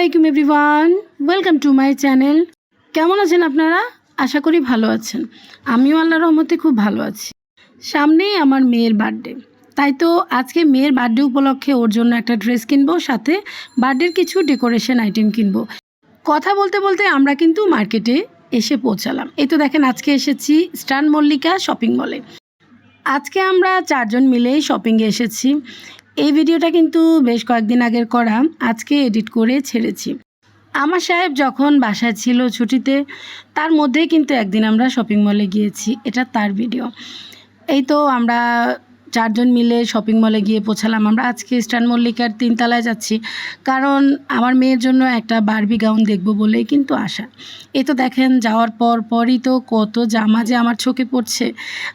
আলাইকুম everyone. Welcome to my channel. কেমন আছেন আপনারা? আশা করি ভালো আছেন। আমিও আল্লাহ রহমতে খুব ভালো আছি। সামনেই আমার মেয়ের বার্থডে। তাই তো আজকে মেয়ের বার্থডে উপলক্ষে ওর জন্য একটা ড্রেস কিনবো, সাথে বার্থডের কিছু ডেকোরেশন আইটেম কিনবো। কথা বলতে বলতে আমরা কিন্তু মার্কেটে এসে পৌঁছালাম। এই তো দেখেন, আজকে এসেছি স্টান মল্লিকা শপিং মলে। আজকে আমরা চারজন মিলেই শপিংয়ে এসেছি। এই ভিডিওটা কিন্তু বেশ কয়েকদিন আগের করা, আজকে এডিট করে ছেড়েছি। আমার সাহেব যখন বাসায় ছিল ছুটিতে, তার মধ্যেই কিন্তু একদিন আমরা শপিং মলে গিয়েছি, এটা তার ভিডিও এই তো আমরা চারজন মিলে শপিং মলে গিয়ে পৌঁছালাম। আমরা আজকে স্টান মল্লিকার তিনতলায় যাচ্ছি। কারণ আমার মেয়ের জন্য একটা বারবি গাউন দেখব বলেই কিন্তু আসা এ তো দেখেন, যাওয়ার পর পরই তো কত জামা যে আমার চোখে পড়ছে।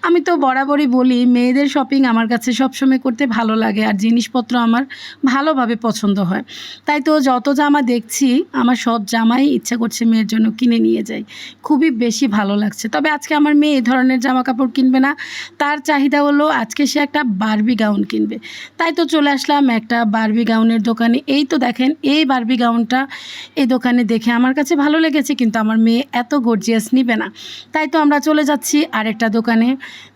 আমি তো বরাবরই বলি, মেয়েদের শপিং আমার কাছে সবসময় করতে ভালো লাগে আর জিনিসপত্র আমার ভালোভাবে পছন্দ হয়। তাই তো যত জামা দেখছি, আমার সব জামাই ইচ্ছা করছে মেয়ের জন্য কিনে নিয়ে যাই। খুবই বেশি ভালো লাগছে। তবে আজকে আমার মেয়ে এই ধরনের জামা কাপড় কিনবে না। তার চাহিদা হলো আজকে সে একটা বারবি গাউন কিনবে। তাই তো চলে আসলাম একটা বারবি গাউনের দোকানে। এই তো দেখেন, এই বারবি গাউনটা এই দোকানে দেখে আমার কাছে ভালো লেগেছে, কিন্তু আমার মেয়ে এত গর্জিয়াস নিবে না। তাই তো আমরা চলে যাচ্ছি আরেকটা দোকানে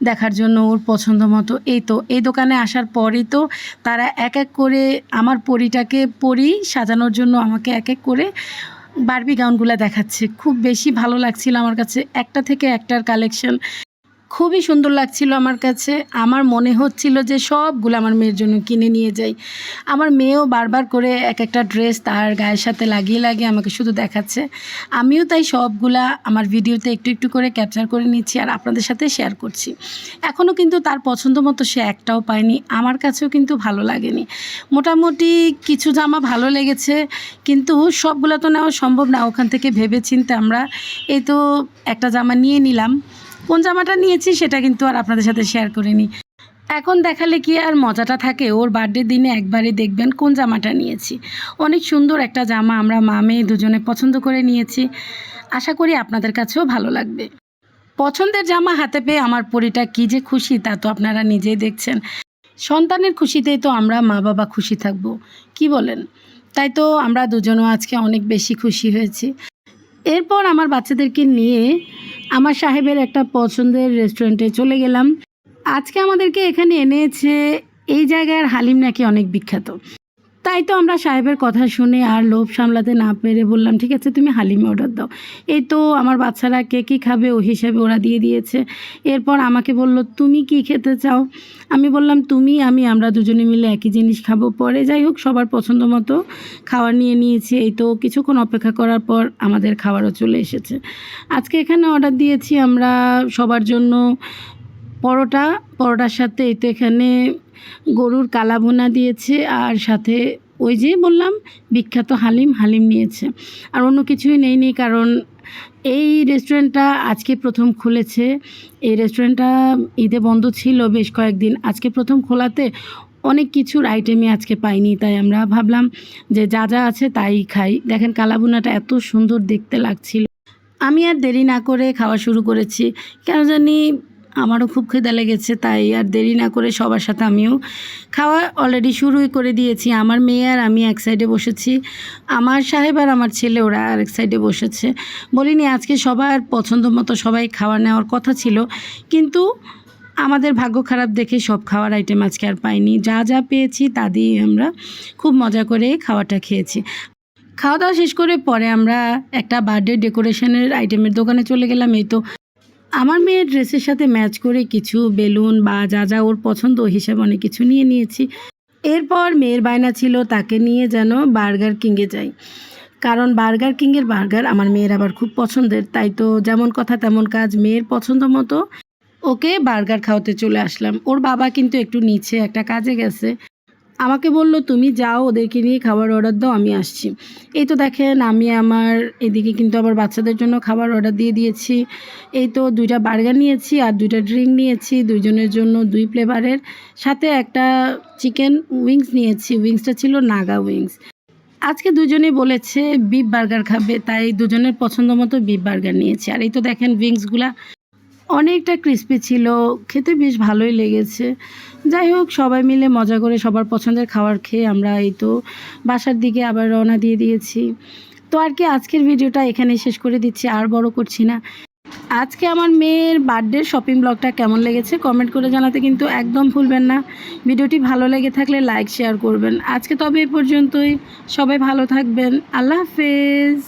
দেখার জন্য ওর পছন্দ মতো। এই তো, এই দোকানে আসার পরেই তো তারা এক এক করে আমার পরিটাকে পরি সাজানোর জন্য আমাকে এক এক করে বারবি গাউনগুলো দেখাচ্ছে। খুব বেশি ভালো লাগছিল আমার কাছে। একটা থেকে একটার কালেকশন খুবই সুন্দর লাগছিল আমার কাছে। আমার মনে হচ্ছিল যে সবগুলো আমার মেয়ের জন্য কিনে নিয়ে যাই। আমার মেয়েও বারবার করে এক একটা ড্রেস তার গায়ের সাথে লাগিয়ে লাগিয়ে আমাকে শুধু দেখাচ্ছে। আমিও তাই সবগুলা আমার ভিডিওতে একটু একটু করে ক্যাপচার করে নিচ্ছি আর আপনাদের সাথে শেয়ার করছি। এখনও কিন্তু তার পছন্দ মতো সে একটাও পায়নি। আমার কাছেও কিন্তু ভালো লাগেনি। মোটামুটি কিছু জামা ভালো লেগেছে, কিন্তু সবগুলো তো নেওয়া সম্ভব না। ওখান থেকে ভেবে চিন্তে আমরা এই তো একটা জামা নিয়ে নিলাম। কোন জামাটা নিয়েছি সেটা কিন্তু আর আপনাদের সাথে শেয়ার করিনি। এখন দেখালে কি আর মজাটা থাকে? ওর বার্থডে দিনে একবারে দেখবেন কোন জামাটা নিয়েছি। অনেক সুন্দর একটা জামা আমরা মা মেয়ে দুজনে পছন্দ করে নিয়েছি। আশা করি আপনাদের কাছেও ভালো লাগবে। পছন্দের জামা হাতে পেয়ে আমার পরিটা কী যে খুশি তা তো আপনারা নিজেই দেখছেন। সন্তানের খুশিতেই তো আমরা মা বাবা খুশি থাকব, কি বলেন? তাই তো আমরা দুজনও আজকে অনেক বেশি খুশি হয়েছি। এরপর আমার বাচ্চাদেরকে নিয়ে আমার সাহেবের একটা পছন্দের রেস্টুরেন্টে চলে গেলাম। আজকে আমাদেরকে এখানে এনেছে, এই জায়গার হালিম নাকি অনেক বিখ্যাত। তাই তো আমরা সাহেবের কথা শুনে আর লোভ সামলাতে না পেরে বললাম, ঠিক আছে, তুমি হালিমে অর্ডার দাও। এই তো আমার বাচ্চারা কে কী খাবে ওই হিসাবে ওরা দিয়ে দিয়েছে। এরপর আমাকে বলল, তুমি কি খেতে চাও? আমি বললাম, তুমি, আমি, আমরা দুজনে মিলে একই জিনিস খাব। পরে যাই হোক, সবার পছন্দ মতো খাবার নিয়ে নিয়েছি। এই তো কিছুক্ষণ অপেক্ষা করার পর আমাদের খাবারও চলে এসেছে। আজকে এখানে অর্ডার দিয়েছি আমরা সবার জন্য পরোটা। পরোটার সাথে এই তো এখানে গরুর কালাভুনা দিয়েছে আর সাথে ওই যে বললাম, বিখ্যাত হালিম হালিম নিয়েছে। আর অন্য কিছুই নেই নি, কারণ এই রেস্টুরেন্টটা আজকে প্রথম খুলেছে। এই রেস্টুরেন্টটা ঈদে বন্ধ ছিল বেশ কয়েকদিন। আজকে প্রথম খোলাতে অনেক কিছুর আইটেমই আজকে পাইনি, তাই আমরা ভাবলাম যে যা যা আছে তাই খাই। দেখেন কালাভুনাটা এত সুন্দর দেখতে লাগছিল। আমি আর দেরি না করে খাওয়া শুরু করেছি। কেন জানি আমারও খুব খিদে লেগেছে, তাই আর দেরি না করে সবার সাথে আমিও খাওয়া অলরেডি শুরুই করে দিয়েছি। আমার মেয়ে আর আমি এক সাইডে বসেছি, আমার সাহেব আর আমার ছেলে ওরা আর এক সাইডে বসেছে। বলিনি আজকে সবার পছন্দ মতো সবাই খাওয়া নেওয়ার কথা ছিল, কিন্তু আমাদের ভাগ্য খারাপ দেখে সব খাওয়ার আইটেম আজকে আর পাইনি। যা যা পেয়েছি তা দিয়ে আমরা খুব মজা করে খাওয়াটা খেয়েছি। খাওয়া দাওয়া শেষ করে পরে আমরা একটা বার্থডে ডেকোরেশনের আইটেমের দোকানে চলে গেলাম, এই তো আমার মেয়ের ড্রেসের সাথে ম্যাচ করে কিছু বেলুন বা যা যা ওর পছন্দ হিসাবে অনেক কিছু নিয়ে নিয়েছি। এরপর মেয়ের বায়না ছিল তাকে নিয়ে যেন বার্গার কিংয়ে যাই। কারণ বার্গার কিংয়ের বার্গার আমার মেয়ের আবার খুব পছন্দের, তাই তো যেমন কথা তেমন কাজ মেয়ের পছন্দ মতো ওকে বার্গার খাওয়াতে চলে আসলাম। ওর বাবা কিন্তু একটু নিচে একটা কাজে গেছে। আমাকে বলল, তুমি যাও, ওদেরকে নিয়ে খাবার অর্ডার দাও, আমি আসছি। এই তো দেখেন, আমি আমার এদিকে কিন্তু আবার বাচ্চাদের জন্য খাবার অর্ডার দিয়ে দিয়েছি। এই তো দুইটা বার্গার নিয়েছি আর দুইটা ড্রিঙ্ক নিয়েছি, দুইজনের জন্য দুই ফ্লেভারের সাথে একটা চিকেন উইংস নিয়েছি উইংসটা ছিল নাগা উইংস আজকে দুজনেই বলেছে বিফ বার্গার খাবে। তাই দুজনের পছন্দ মতো বিফ বার্গার নিয়েছি। আর এই তো দেখেন উইংসগুলা অনেকটা ক্রিস্পি ছিল, খেতে বেশ ভালোই লেগেছে। যাই হোক, সবাই মিলে মজা করে সবার পছন্দের খাবার খেয়ে আমরা এই তো বাসার দিকে আবার রওনা দিয়ে দিয়েছি। তো আর কি, আজকের ভিডিওটা এখানে শেষ করে দিচ্ছি, আর বড় করছি না। আজকে আমার মেয়ের বার্থডে শপিং ব্লগটা কেমন লেগেছে কমেন্ট করে জানাতে কিন্তু একদম ভুলবেন না। ভিডিওটি ভালো লেগে থাকলে লাইক শেয়ার করবেন। আজকে তবে এ পর্যন্তই, সবাই ভালো থাকবেন, আল্লাহ হাফেজ।